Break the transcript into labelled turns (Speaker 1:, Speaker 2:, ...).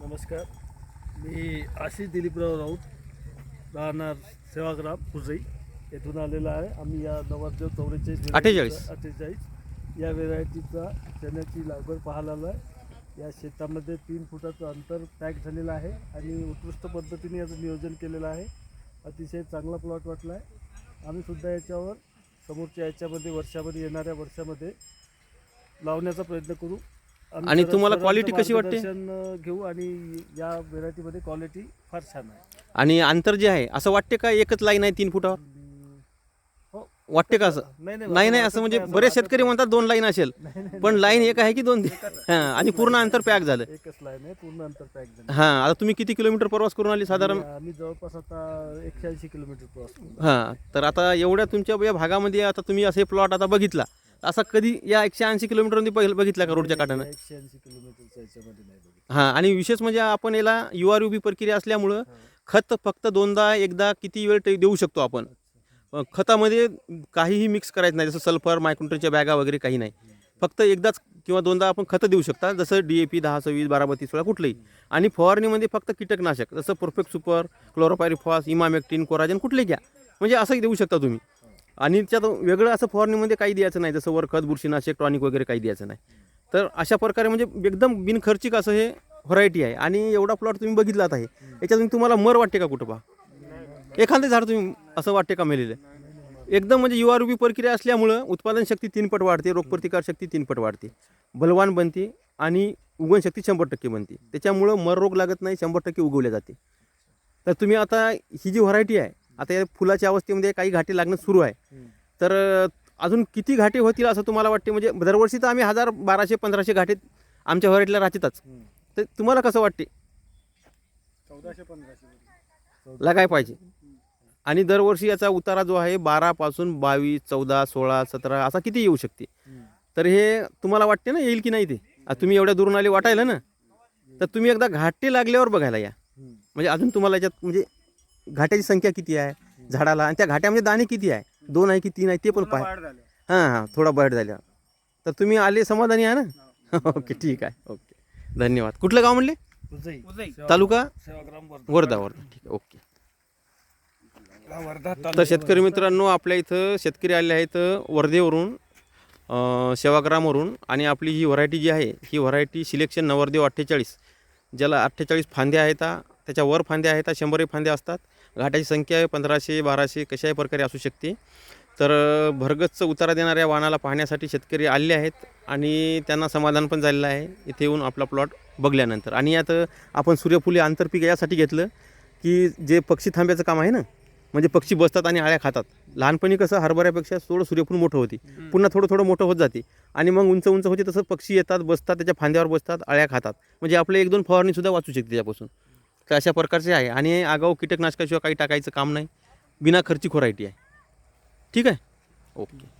Speaker 1: नमस्कार. मी आशिष दिलीपराव राऊत राहणार सेवाग्राम पुजई येथून आलेला आहे. आम्ही या नवरदेव चौवेचाळीस
Speaker 2: अठ्ठेचाळीस.
Speaker 1: अठ्ठेचाळीस. या व्हेरायटीचा चण्याची लागवड पाहायला आलो आहे या शेतामध्ये तीन फुटाचं अंतर पॅक झालेलं आहे आणि उत्कृष्ट पद्धतीने याचं नियोजन केलेलं आहे. अतिशय चांगला प्लॉट वाटला आहे आम्ही सुद्धा याच्यावर समोरच्या याच्यामध्ये वर्षामध्ये येणाऱ्या वर्षामध्ये लावण्याचा प्रयत्न करू.
Speaker 2: आणि तुम्हाला quality कशी वाटते?
Speaker 1: घेऊ आणि या व्हेरायटीमध्ये क्वालिटी फार छान आहे.
Speaker 2: आणि अंतर जे आहे असं वाटते का एकच लाईन आहे तीन फुटावर?
Speaker 1: हो.
Speaker 2: वाटते का असं?
Speaker 1: नाही
Speaker 2: नाही असं म्हणजे बरेच शेतकरी म्हणतात दोन लाईन असेल. पण लाईन एक आहे की दोन हां आणि पूर्ण अंतर पॅक झालं.
Speaker 1: एकच लाईन आहे पूर्ण अंतर पॅक झालं.
Speaker 2: हां आता तुम्ही किती किलोमीटर प्रवास करून आले साधारण?
Speaker 1: आम्ही जवळपास आता एकशे ऐंशी किलोमीटर प्रवास
Speaker 2: हां तर आता एवढ्या तुमच्या या भागामध्ये आता तुम्ही असे प्लॉट आता बघितला. असा कधी या एकशे ऐंशी किलोमीटरमध्ये पहिलं बघितला का रोडच्या काठानं?
Speaker 1: एकशे ऐंशी किलोमीटरच्या याच्यामध्ये नाही बघितलं.
Speaker 2: हां आणि विशेष म्हणजे आपण याला यू आर यू बी प्रक्रिया असल्यामुळं खत फक्त दोनदा एकदा किती वेळ ते देऊ शकतो आपण. अ, खतामध्ये काहीही मिक्स करायचं नाही जसं सल्फर मायक्रोन्यूट्रनच्या बॅगा वगैरे काही नाही. फक्त एकदाच किंवा दोनदा आपण खतं देऊ शकता जसं डी ए पी दहा सव्वीस बारा बत्तीस सोळा कुठलंही. आणि फवारणीमध्ये फक्त कीटकनाशक जसं perfect super chlorpyrifos emamectin Coragen कुठले घ्या. म्हणजे असंही देऊ शकता तुम्ही. आणि त्यात वेगळं असं फवारणीमध्ये काही द्यायचं नाही जसं वरखत बुरशीनाशक टॉनिक वगैरे काही द्यायचं नाही. तर अशा प्रकारे म्हणजे एकदम बिनखर्चिक असं हे व्हरायटी आहे. आणि एवढा प्लॉट तुम्ही बघितलात आहे. याच्यातून तुम्हाला मर वाटते का कुठं पहा एखादं झाड तुम्ही असं वाटते का मेलेलं? एकदम म्हणजे युवा रुपी प्रक्रिया असल्यामुळं उत्पादन शक्ती तीनपट वाढते रोगप्रतिकार शक्ती तीनपट वाढते. बलवान बनते आणि उगवण शक्ती शंभर टक्के बनते. त्याच्यामुळं मर रोग लागत नाही शंभर टक्के उगवल्या जाते. तर तुम्ही आता ही जी व्हरायटी आहे आता या फुलाच्या अवस्थेमध्ये काही घाटे लागणं सुरू आहे. तर अजून किती घाटे होतील असं तुम्हाला वाटते? म्हणजे दरवर्षी तर आम्ही हजार बाराशे पंधराशे घाटे आमच्या व्हरायटीला राहतातच. तर तुम्हाला कसं वाटते?
Speaker 1: चौदाशे पंधराशे
Speaker 2: लागाय पाहिजे. आणि दरवर्षी याचा उतारा जो आहे बारापासून बावीस चौदा सोळा सतरा असा किती येऊ शकते? तर हे तुम्हाला वाटते ना येईल की नाही ते? तुम्ही एवढ्या दुरून आले वाटायला ना? तर तुम्ही एकदा घाटे लागल्यावर बघायला या. म्हणजे अजून तुम्हाला याच्यात म्हणजे घाट्याची संख्या किती आहे? झाडाला. आणि त्या घाट्यामध्ये दाणे किती आहे? दोन आहे की तीन आहे ते पण पाहा. हां हां. थोडा बर्ड झाल्या तर तुम्ही आले समाधानी आहे ना? ओके ठीक आहे. ओके. धन्यवाद. कुठलं गाव म्हणले? तालुका?
Speaker 1: सेवाग्राम वर्धा.
Speaker 2: वर्धा वर्धा. ठीक आहे. ओके.
Speaker 1: वर्धा
Speaker 2: तर शेतकरी मित्रांनो आपल्या इथं शेतकरी आले आहेत वर्धेवरून सेवाग्रामवरून. आणि आपली ही व्हरायटी जी आहे ही व्हरायटी सिलेक्शन नवरदेव अठ्ठेचाळीस. ज्याला अठ्ठेचाळीस फांद्या आहेत हा. त्याच्या वर फांद्या आहेत हा, शंभर एक फांद्या असतात. घाटाची संख्या पंधराशे बाराशे कशाही प्रकारे असू शकते. तर भरगच्च उतारा देणाऱ्या वाहनाला पाहण्यासाठी शेतकरी आले आहेत आणि त्यांना समाधान पण झालेलं आहे. इथे येऊन आपला प्लॉट बघल्यानंतर. आणि यात आपण सूर्यफुले आंतरपीक यासाठी घेतलं की जे पक्षी थांब्याचं काम आहे ना म्हणजे पक्षी बसतात आणि आळ्या खातात. लहानपणी कसं हरभऱ्यापेक्षा थोडं सूर्यफूल मोठं होते. पुन्हा थोडं थोडं मोठं होत जाते. आणि मग उंच उंच होते तसं पक्षी येतात बसतात त्याच्या फांद्यावर बसतात आळ्या खातात. म्हणजे आपले एक दोन फवारणीसुद्धा वाचू शकते त्यापासून. तर अशा प्रकारचे आहे. आणि आगाऊ कीटकनाशकाशिवाय काही टाकायचं काम नाही. बिना खर्ची खोरायटी आहे. ठीक आहे? ओके.